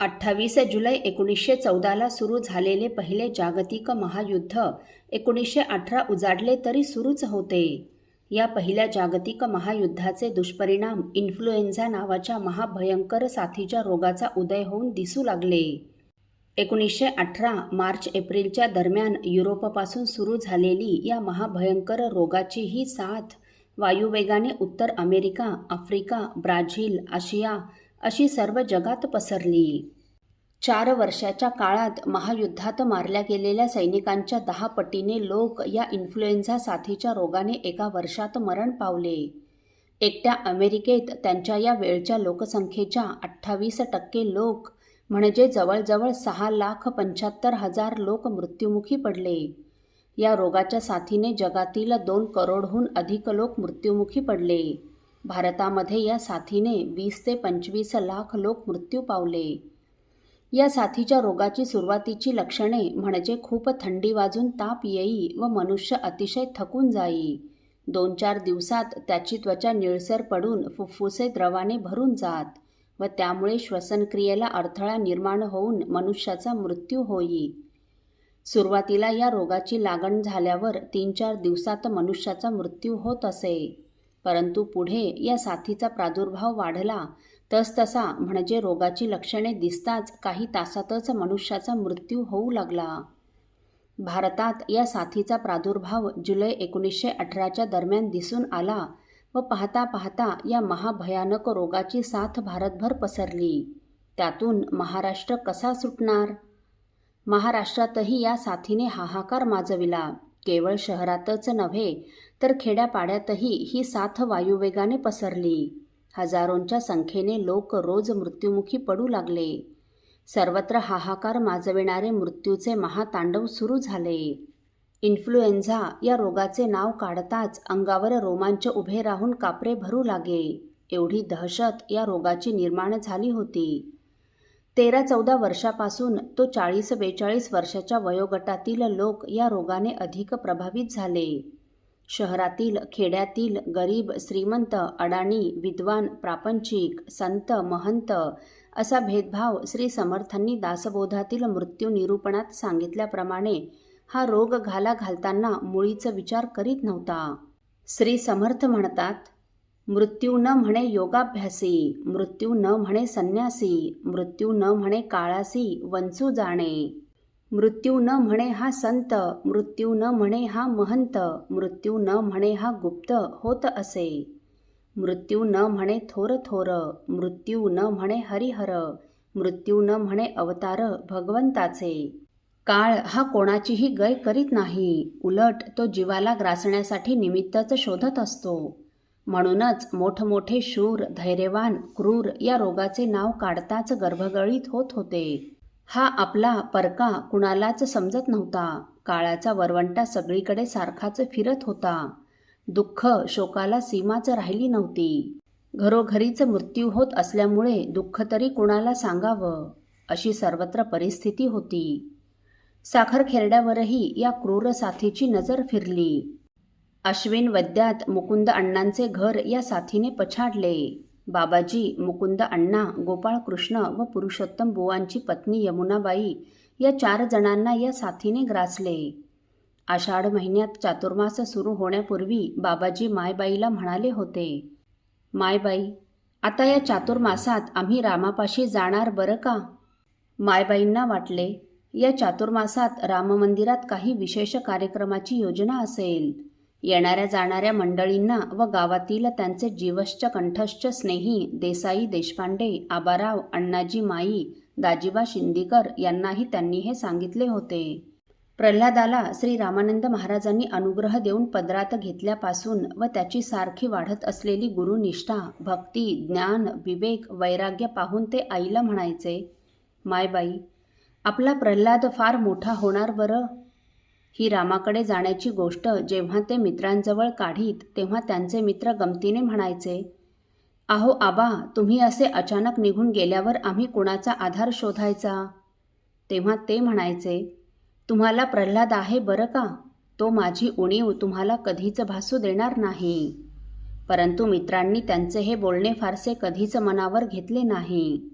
अठ्ठावीस जुलै एकोणीसशे चौदाला सुरू झालेले पहिले जागतिक महायुद्ध. एकोणीसशे अठरा उजाडले तरी सुरूच होते. या पहिल्या जागतिक महायुद्धाचे दुष्परिणाम इन्फ्लुएन्झा नावाच्या महाभयंकर साथीच्या रोगाचा उदय होऊन दिसू लागले. एकोणीसशे अठरा मार्च एप्रिलच्या दरम्यान युरोपपासून सुरू झालेली या महाभयंकर रोगाची ही साथ वायुवेगाने उत्तर अमेरिका आफ्रिका ब्राझील आशिया अशी सर्व जगात पसरली. चार वर्षाच्या काळात महायुद्धात मारल्या गेलेल्या सैनिकांच्या दहा पटीने लोक या इन्फ्लुएन्झा साथीच्या रोगाने एका वर्षात मरण पावले. एकट्या अमेरिकेत त्यांच्या या वेळच्या लोकसंख्येच्या अठ्ठावीस टक्के लोक म्हणजे जवळजवळ सहा लाख पंच्याहत्तर हजार लोक मृत्युमुखी पडले. या रोगाच्या साथीने जगातील दोन करोडहून अधिक लोक मृत्युमुखी पडले. भारतामध्ये या साथीने वीस ते पंचवीस लाख लोक मृत्यू पावले. या साथीच्या रोगाची सुरुवातीची लक्षणे म्हणजे खूप थंडी वाजून ताप येई व मनुष्य अतिशय थकून जाई. दोन चार दिवसात त्याची त्वचा निळसर पडून फुफ्फुसे द्रवाने भरून जात व त्यामुळे श्वसनक्रियेला अडथळा निर्माण होऊन मनुष्याचा मृत्यू होई. सुरुवातीला या रोगाची लागण झाल्यावर तीन चार दिवसात मनुष्याचा मृत्यू होत असे. परंतु पुढे या साथीचा प्रादुर्भाव वाढला तसतसा म्हणजे रोगाची लक्षणे दिसताच काही तासातच मनुष्याचा मृत्यू होऊ लागला. भारतात या साथीचा प्रादुर्भाव जुलै एकोणीसशे अठराच्या दरम्यान दिसून आला व पाहता पाहता या महाभयानक रोगाची साथ भारतभर पसरली. त्यातून महाराष्ट्र कसा सुटणार? महाराष्ट्रातही या साथीने हाहाकार माजविला. केवळ शहरातच नव्हे तर खेड्यापाड्यातही ही साथ वायुवेगाने पसरली. हजारोंच्या संख्येने लोक रोज मृत्युमुखी पडू लागले. सर्वत्र हाहाकार माजविणारे मृत्यूचे महातांडव सुरू झाले. इन्फ्लुएन्झा या रोगाचे नाव काढताच अंगावर रोमांच उभे राहून कापरे भरू लागे. एवढी दहशत या रोगाची निर्माण झाली होती. तेरा चौदा वर्षापासून तो चाळीस बेचाळीस वर्षाच्या वयोगटातील लोक या रोगाने अधिक प्रभावित झाले. शहरातील खेड्यातील गरीब श्रीमंत अडाणी विद्वान प्रापंचिक संत महंत असा भेदभाव श्री समर्थांनी दासबोधातील मृत्यू निरूपणात सांगितल्याप्रमाणे हा रोग घाला घालताना मुळीचा विचार करीत नव्हता. श्री समर्थ म्हणतात मृत्यू न म्हणे योगाभ्यासी मृत्यू न म्हणे संन्यासी मृत्यू न म्हणे काळासी वंचू जाणे. मृत्यू न म्हणे हा संत मृत्यू न म्हणे हा महंत मृत्यू न म्हणे हा गुप्त होत असे. मृत्यू न म्हणे थोर थोर मृत्यू न म्हणे हरिहर मृत्यू न म्हणे अवतार भगवंताचे. काळ हा कोणाचीही गय करीत नाही उलट तो जीवाला ग्रासण्यासाठी निमित्तच शोधत असतो. म्हणूनच मोठमोठे शूर धैर्यवान क्रूर या रोगाचे नाव काढताच गर्भगळीत होत होते. हा आपला परका कुणालाच समजत नव्हता. काळाचा वरवंटा सगळीकडे सारखाच फिरत होता. दुःख शोकाला सीमाच राहिली नव्हती. घरोघरीच मृत्यू होत असल्यामुळे दुःख तरी कुणाला सांगावं अशी सर्वत्र परिस्थिती होती. साखर खेरड्यावरही या क्रूर साथीची नजर फिरली. अश्विन वद्यात मुकुंद अण्णांचे घर या साथीने पछाडले. बाबाजी मुकुंद अण्णा गोपाळकृष्ण व पुरुषोत्तम बुवांची पत्नी यमुनाबाई या चार जणांना या साथीने ग्रासले. आषाढ महिन्यात चातुर्मास सुरू होण्यापूर्वी बाबाजी मायबाईला म्हणाले होते मायबाई आता या चातुर्मासात आम्ही रामापाशी जाणार बरं का? मायबाईंना वाटले या चातुर्मासात राममंदिरात काही विशेष कार्यक्रमाची योजना असेल. येणाऱ्या जाणाऱ्या मंडळींना व गावातील त्यांचे जीवश्च कंठश्च स्नेही देसाई देशपांडे आबाराव अण्णाजी माई दाजीबा शिंदीकर यांनाही त्यांनी हे सांगितले होते. प्रल्हादाला श्री रामानंद महाराजांनी अनुग्रह देऊन पदरात घेतल्यापासून व त्याची सारखी वाढत असलेली गुरुनिष्ठा भक्ती ज्ञान विवेक वैराग्य पाहून ते आईला म्हणायचे मायबाई आपला प्रल्हाद फार मोठा होणार बरं? ही रामाकडे जाण्याची गोष्ट जेव्हा ते मित्रांजवळ काढीत तेव्हा त्यांचे मित्र गमतीने म्हणायचे अहो आबा तुम्ही असे अचानक निघून गेल्यावर आम्ही कुणाचा आधार शोधायचा? तेव्हा ते म्हणायचे तुम्हाला प्रल्हाद आहे बरं का? तो माझी उणीव तुम्हाला कधीच भासू देणार नाही. परंतु मित्रांनी त्यांचे हे बोलणे फारसे कधीच मनावर घेतले नाही.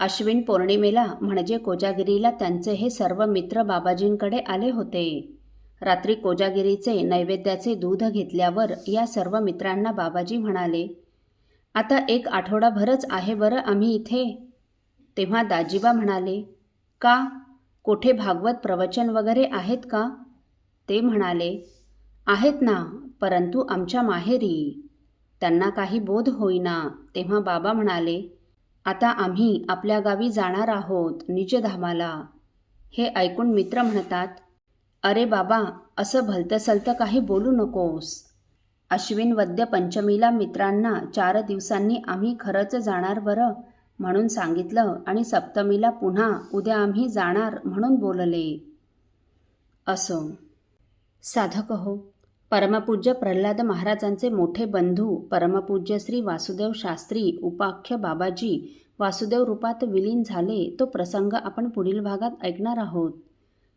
अश्विन पौर्णिमेला म्हणजे कोजागिरीला त्यांचे हे सर्व मित्र बाबाजींकडे आले होते. रात्री कोजागिरीचे नैवेद्याचे दूध घेतल्यावर या सर्व मित्रांना बाबाजी म्हणाले आता एक आठवडाभरच आहे बरं आम्ही इथे. तेव्हा दाजीबा म्हणाले का? कोठे भागवत प्रवचन वगैरे आहेत का? ते म्हणाले आहेत ना परंतु आमच्या माहेरी. त्यांना काही बोध होईना. तेव्हा बाबा म्हणाले आता आम्ही आपल्या गावी जाणार आहोत निजधामाला. हे ऐकून मित्र म्हणतात अरे बाबा असं भलतं सलतं काही बोलू नकोस. अश्विन वद्य पंचमीला मित्रांना चार दिवसांनी आम्ही खरंच जाणार बरं म्हणून सांगितलं आणि सप्तमीला पुन्हा उद्या आम्ही जाणार म्हणून बोलले. असो. साधक हो परमपूज्य प्रल्हाद महाराजांचे मोठे बंधू परमपूज्य श्री वासुदेव शास्त्री उपाख्य बाबाजी वासुदेव रूपात विलीन झाले तो प्रसंग आपण पुढील भागात ऐकणार आहोत.